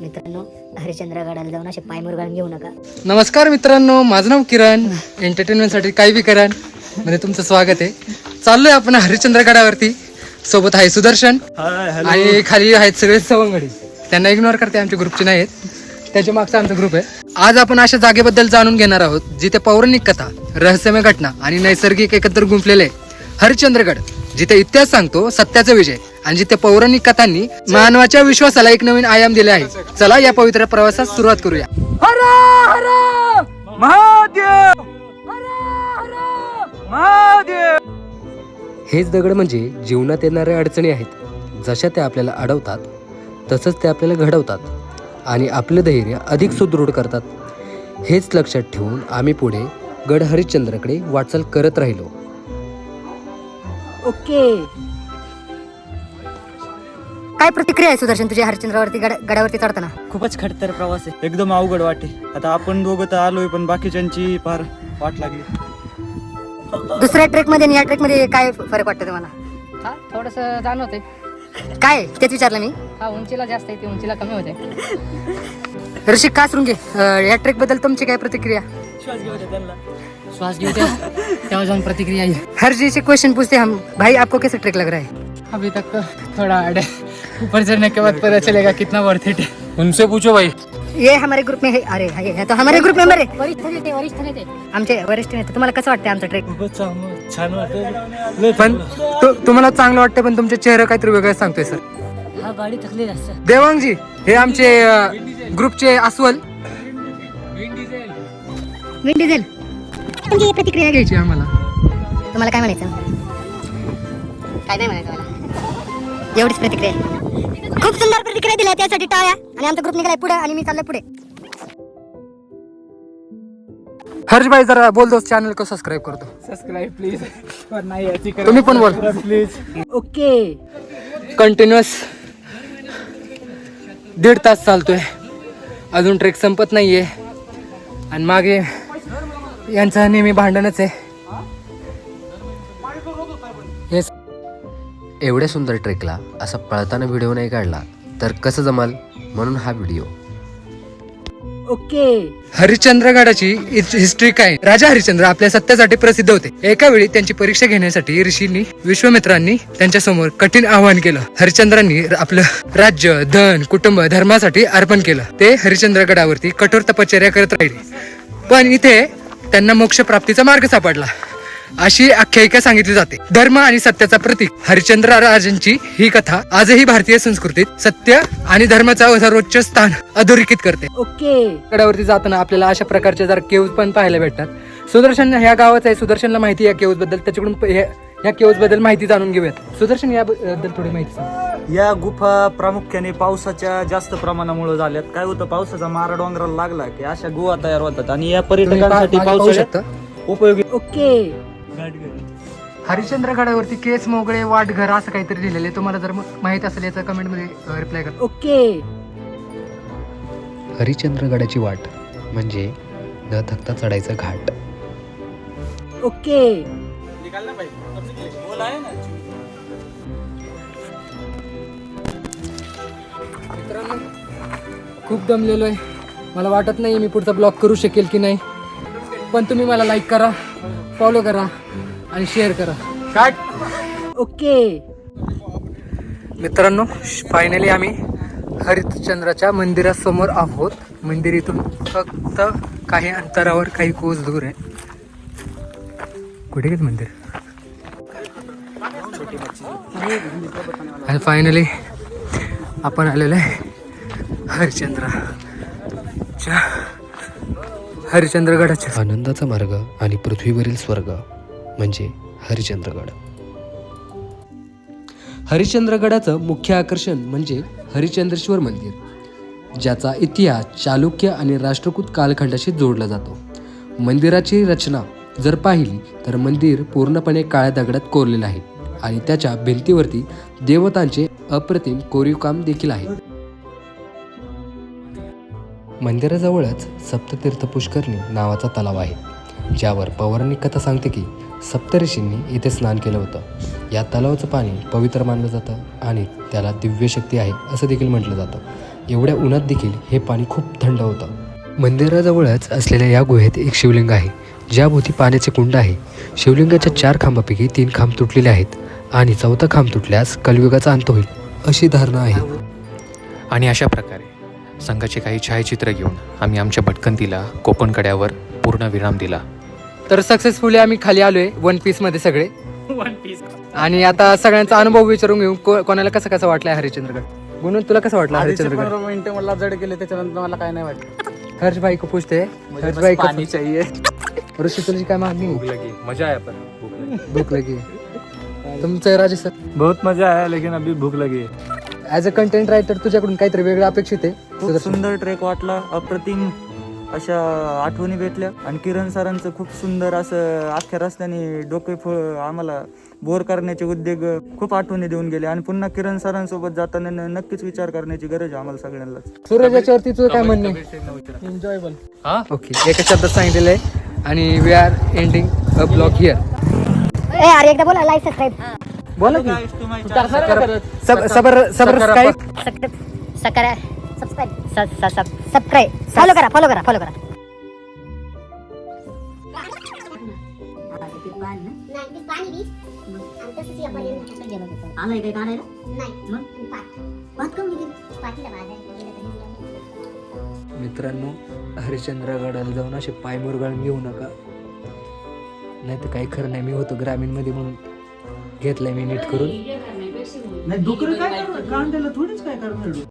मित्रांनो हरिश्चंद्रगडाला जाऊन असे पायमुरगाळ घेऊ नका. नमस्कार मित्रांनो माझं नाव किरण. एंटरटेनमेंटसाठी काही बी करणमध्ये तुमचं स्वागत आहे. चाललोय आपण हरिश्चंद्रगडावरती. सोबत आहे सुदर्शन. आणि खाली आहेत सगळे सवंगडी. त्यांना इग्नोर करते आमच्या ग्रुपचे नाही आहेत त्याच्या मागचा आमचा ग्रुप आहे. आज आपण अशा जागेबद्दल जाणून घेणार आहोत जिथे पौराणिक कथा रहस्यमय घटना आणि नैसर्गिक एकत्र गुंफलेले हरिश्चंद्रगड. जिथे इतिहास सांगतो सत्याचा विजय. आणि जिथे पौराणिक कथांनी मानवाच्या विश्वासाला एक नवीन आयाम दिले आहे. चला या पवित्र प्रवासात सुरुवात करूया. हर हर महादेव! महादेव! हेच दगड म्हणजे जीवनात येणाऱ्या अडचणी आहेत. जशा त्या आपल्याला अडवतात तसंच ते आपल्याला घडवतात आणि आपलं धैर्य अधिक सुदृढ करतात. हेच लक्षात ठेवून आम्ही पुढे गड हरिश्चंद्रकडे वाटचाल करत राहिलो. ओके. काय प्रतिक्रिया आहे सुदर्शन तुझ्या हरिश्चंद्रावरती गड गडावरती चढताना? खूपच खडतर प्रवास आहे. एकदम अवघड वाटे आता आपण दोघं तर आलोय पण बाकीच्यांची फार वाट लागली. दुसऱ्या ट्रेकमध्ये आणि या ट्रेकमध्ये काय फरक वाटतो तुम्हाला? हा थोडस जाणवते काय? तेच विचारलं मी. हा उंचीला जास्त येते उंचीला कमी होते. ऋषिक का अं, या ट्रेकबद्दल तुमची काय प्रतिक्रिया? श्वास घेऊ द्या तेव्हा जाऊन प्रतिक्रिया येईल. हर जी से क्वेश्चन पूछते हम. भाई आपको कैसे ट्रेक लग रहा है? अभी तक तो थोड़ा हार्ड है. ऊपर चढ़ने के बाद पता चलेगा कितना वर्थ इट है. उनसे पूछो भाई. ये हमारे ग्रुप में है. अरे हा, ये तो हमारे ग्रुप मेंबर है. वरिष्ठ नेते वरिष्ठ नेते. आमचे वरिष्ठ नेते तुम्हाला कसं वाटतं आमचा ट्रेक खूपच चांग- छान वाटत पण तु- तुम्हाला चांगलं वाटतं पण तुमचे चेहरा काहीतरी वेगळं सांगतोय सर. हा गाडी थकली जास्त देवांगजी हे आमचे अं, ग्रुपचे अस्वल. विंड डिझेल तुमची प्रतिक्रिया घ्यायची आम्हाला. तुम्हाला काय म्हणायचं? काय नाही म्हणायचं मला. एवढीच प्रतिक्रिया. खूप सुंदर प्रतिक्रिया दिल्या त्यासाठी टाळ्या. आणि आमचा ग्रुप निघालाय पुढे आणि मी चाललोय पुढे. हर्ष भाई जरा बोल दो चॅनल को सबस्क्राईब करतो सबस्क्राइब प्लीज नाही याची तुम्ही पण बोल. Please okay. कंटिन्युअस दीड तास चालतोय. अजून ट्रेक संपत नाहीये. आणि मागे यांचं नेहमी भांडणच आहे. एवढ्या सुंदर ट्रेकला असा पळताना व्हिडिओ नाही काढला तर कसं जमाल? म्हणून हा व्हिडिओ. ओके. हरिश्चंद्रगडाची हिस्ट्री काय? राजा हरिश्चंद्र आपल्या सत्यासाठी प्रसिद्ध होते. एका वेळी त्यांची परीक्षा घेण्यासाठी ऋषींनी विश्वामित्रांनी त्यांच्यासमोर कठीण आव्हान केलं. हरिश्चंद्रांनी आपलं राज्य धन कुटुंब धर्मासाठी अर्पण केलं. ते हरिश्चंद्रगडावरती कठोर तपश्चर्या करत राहिले. पण इथे त्यांना मोक्ष प्राप्तीचा मार्ग सापडला. अशी आख्यायिका सांगितली जाते. धर्म आणि सत्याचा प्रतीक हरिश्चंद्र राजांची ही कथा आजही भारतीय संस्कृतीत सत्य आणि धर्माचा सर्वोच्च स्थान अधोरेखित करते. ओके. गडावरती जाताना आपल्याला अशा प्रकारचे जर केव्ज पण पाहायला भेटतात. सुदर्शन ह्या गावाचा आहे. सुदर्शनला माहिती या केव्जबद्दल त्याच्याकडून हे- या केव्जबद्दल माहिती जाणून घेऊयात. सुदर्शन याबद्दल थोडी माहिती सांग. या गुफा प्रामुख्याने पावसाच्या जास्त प्रमाणामुळे झाल्यात. काय होतं पावसाचा मारा डोंगराला लागला की अशा गुहा तयार होतात आणि या पर्यटकांसाठी पावसाळ्यात शकता. उपयोगी ओके. हरिश्चंद्र गडावरती केस मोगळे वाटघर असं काहीतरी लिहिलेलं आहे. तुम्हाला जर म- माहीत असेल याचं कमेंटमध्ये रिप्लाय करा. ओके. हरिश्चंद्रगडाची वाट म्हणजे न थकता चढायचं घाट. ओके. खूप दमलेलो आहे. मला वाटत नाही मी पुढचा ब्लॉग करू शकेल की नाही. पण तुम्ही मला लाईक करा फॉलो करा आणि शेअर करा. काय ओके मित्रांनो फायनली आम्ही हरिश्चंद्राच्या मंदिरासमोर आहोत. मंदिर इथून फक्त काही अंतरावर काही कोस दूर आहे. कुठे गेलं मंदिर? आणि फायनली आपण आलेलो आहे हरिश्चंद्राच्या हरिश्चंद्रगडाच्या. आनंदाचा मार्ग आणि पृथ्वीवरील स्वर्ग म्हणजे हरिश्चंद्रगड. हरिश्चंद्रगडाचं मुख्य आकर्षण म्हणजे हरिश्चंद्रेश्वर मंदिर ज्याचा इतिहास चालुक्य आणि राष्ट्रकूट कालखंडाशी जोडला जातो. मंदिराची रचना जर पाहिली तर मंदिर पूर्णपणे काळ्या दगडात कोरलेलं आहे. आणि त्याच्या भिंतीवरती देवतांचे अप्रतिम कोरीवकाम देखील आहे. मंदिराजवळच सप्ततीर्थ पुष्करणी नावाचा तलाव आहे. ज्यावर पौराणिक कथा सांगते की सप्तऋषींनी येथे स्नान केलं होतं. या तलावाचं पाणी पवित्र मानलं जातं आणि त्याला दिव्य शक्ती आहे असं देखील म्हटलं जातं. एवढ्या उन्हात देखील हे पाणी खूप थंड होतं. मंदिराजवळच असलेल्या या गुहेत एक शिवलिंग आहे ज्याभोवती पाण्याचे कुंड आहे. शिवलिंगाच्या चार खांबापैकी तीन खांब तुटलेले आहेत आणि चौथा खांब तुटल्यास कलियुगाचा अंत होईल अशी धारणा आहे. आणि अशा प्रकारे संघाचे काही छायाचित्र घेऊन आम्ही आमच्या भटकंतीला कोकण कड्यावर पूर्ण विराम दिला. तर सक्सेसफुली आम्ही खाली आलोय वन पीसमध्ये सगळे. वन पीस आणि आता सगळ्यांचा अनुभव विचारून घेऊ को- कोणाला कसं कसं वाटलंय हरिश्चंद्रगड? म्हणून तुला कसं वाटलं हरिश्चंद्रगड? मला जड गेले त्याच्यानंतर मला काय नाही वाटलं. हर्ष भाई को पूछते हर्ष भाई को ऋषी तुझी काय मागणी मजा आहे पण भूक लगी। तुमचं राजेश सर। बहुत मजा आहे लेकिन अभी भूक लगी। ऍज अ कंटेंट रायटर तुझ्याकडून काहीतरी वेगळं अपेक्षित आहे खूप सुंदर ट्रेक वाटला अप्रतिम अशा आठवणी भेटल्या. आणि किरण सरांचं खूप सुंदर असं अख्ख्या रस्त्याने डोके फ आम्हाला बोर करण्याचे उद्योग खूप आठवणी देऊन गेले. आणि पुन्हा किरण सरांसोबत जाताना न- नक्कीच विचार करण्याची गरज आहे आम्हाला सगळ्यांना सूरज याच्यावरती तुझं काय म्हणणं आहे? एन्जॉयबल ओके एका शब्दात सांगितलेलं आहे. आणि we are ending a blog here एकदा बोला लाईक सबस्क्राईब बोला की. सब- सबर सबर सकारा सबस्क्राईब सबस्क्राईब फॉलो करा फॉलो करा फॉलो करा. आलाय काय काढायला? नाही. मग? भात कमी पाठीला मित्रांनो हरिश्चंद्रगडाला जाऊन असे पाय मुरगाळून घेऊ नका. नाही तर काही खरं नाही. मी होतो ग्रामीणमध्ये म्हणून घेतलंय मी नीट करून. नाही डुकर काय कांद्याला थोडीच काय करणार?